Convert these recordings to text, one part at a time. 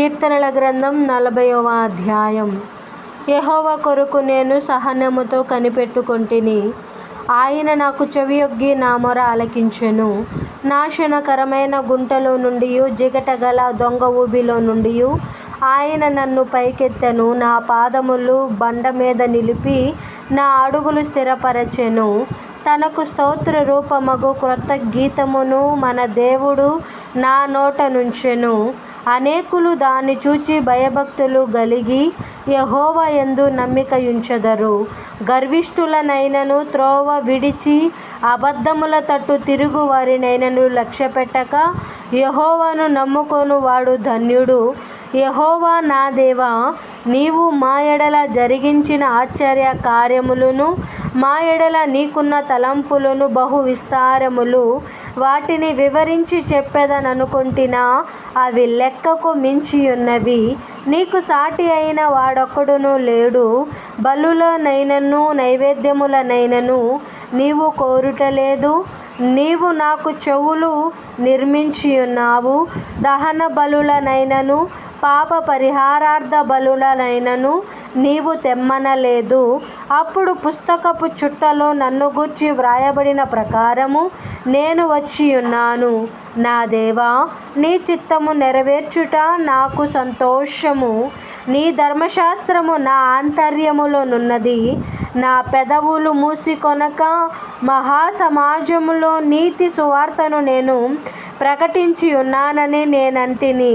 కీర్తనల గ్రంథం నలభైవ అధ్యాయం. యహోవ కొరకు నేను సహనముతో కనిపెట్టుకొంటిని. ఆయన నాకు చెవియొగ్గి నా మొర ఆలకించెను. నాశనకరమైన గుంటలో నుండి జిగటగల దొంగ ఊబిలో నుండి ఆయన నన్ను పైకెత్తెను. నా పాదములు బండ మీద నిలిపి నా అడుగులు స్థిరపరచెను. తనకు స్తోత్ర రూపమగు క్రొత్త గీతమును మన దేవుడు నా నోట నుంచెను. అనేకులు దాన్ని చూచి భయభక్తులు గలిగి ఎందు యందు నమ్మికయుంచెదరు. గర్విష్ఠులనైనను త్రోవ విడిచి అబద్ధముల తట్టు తిరుగు వారినైనను లక్ష్యపెట్టక యహోవను నమ్ముకొను వాడు ధన్యుడు. యహోవా నా దేవా నీవు మా ఎడల జరిగించిన ఆశ్చర్య కార్యములను మా ఎడల నీకున్న తలంపులను బహు విస్తారములు వాటిని వివరించి చెప్పేదననుకుంటున్నా అవి లెక్కకు మించియున్నవి. నీకు సాటి అయిన వాడొక్కడును లేడు. బలులనైనను నైవేద్యములనైనను నీవు కోరుటలేదు. నీవు నాకు చెవులు నిర్మించి ఉన్నావు దహన బలులనైనను పాప పరిహారార్థ బలులనైనను నీవు తెమ్మనలేదు. అప్పుడు పుస్తకపు చుట్టలో నన్ను గూర్చి వ్రాయబడిన ప్రకారము నేను వచ్చియున్నాను నా దేవా నీ చిత్తము నెరవేర్చుట నాకు సంతోషము. నీ ధర్మశాస్త్రము నా ఆంతర్యములోనున్నది నా పెదవులు మూసికొనక మహాసమాజములో నీతి సువార్తను నేను ప్రకటించి ఉన్నానని నేనంటిని.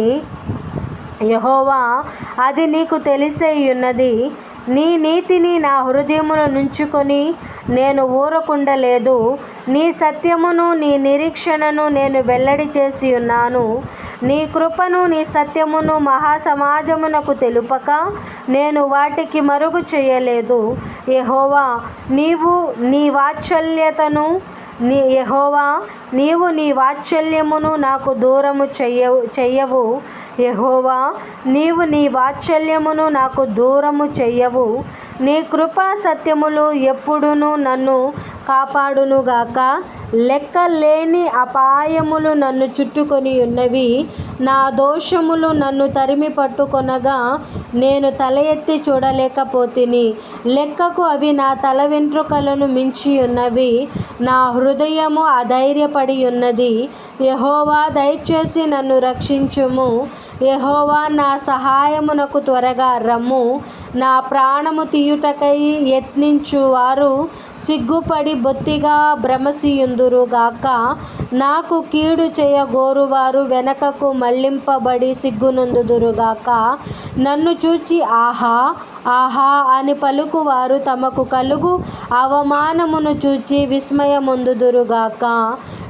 యహోవా అది నీకు తెలిసేయున్నది. నీ నీతిని నా హృదయములో నుంచుకొని నేను ఊరకుండలేదు. నీ సత్యమును నీ నిరీక్షణను నేను వెల్లడి చేసి ఉన్నాను నీ కృపను నీ సత్యమును మహాసమాజమునకు తెలుపక నేను వాటికి మరుగు చేయలేదు. యహోవా నీవు నీ వాత్సల్యతను నీ యహోవా నీవు నీ వాత్సల్యమును నాకు దూరము చెయ్యవు చెయ్యవు. యహోవా నీవు నీ వాత్సల్యమును నాకు దూరము చెయ్యవు. నీ కృపా సత్యములు ఎప్పుడును నన్ను కాపాడునుగాక. లెక్క లేని అపాయములు నన్ను చుట్టుకొని ఉన్నవి. నా దోషములు నన్ను తరిమి పట్టుకొనగా నేను తల ఎత్తి చూడలేకపోతిని. లెక్కకు అవి నా తల వెంట్రుకలను మించి ఉన్నవి. నా హృదయము అధైర్యపడి ఉన్నది. యహోవా దయచేసి నన్ను రక్షించుము. యహోవా నా సహాయమునకు త్వరగా రమ్ము. నా ప్రాణము తీయుటకై యత్నించు వారు సిగ్గుపడి బొత్తిగా భ్రమసియుందురుగాక. నాకు కీడు చేయగోరువారు వెనకకు మళ్ళింపబడి సిగ్గునందుదురుగాక. నన్ను చూచి ఆహా ఆహా అని పలుకువారు తమకు కలుగు అవమానమును చూచి విస్మయముందుదురుగాక.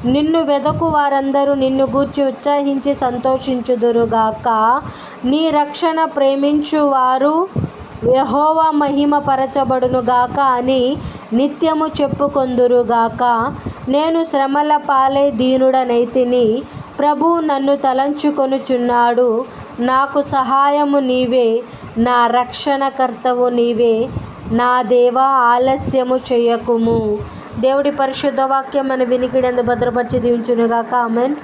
నిన్ను వెదకు వారందరూ నిన్ను గూర్చి ఉత్సాహించి సంతోషించుదురుగాక. నీ రక్షణ ప్రేమించువారు యహోవా మహిమ పరచబడునుగాక అని నిత్యము చెప్పుకొందురు గాక. నేను శ్రమల పాలే దీనుడనైతిని ప్రభు నన్ను తలంచుకొనుచున్నాడు. నాకు సహాయము నీవే నా రక్షణకర్తవు నీవే నా దేవా ఆలస్యము చేయకుము. దేవుడి పరిశుద్ధ వాక్యం మన వినికిడందు భద్రపరిచి దీవించునుగాక ఆమెన్.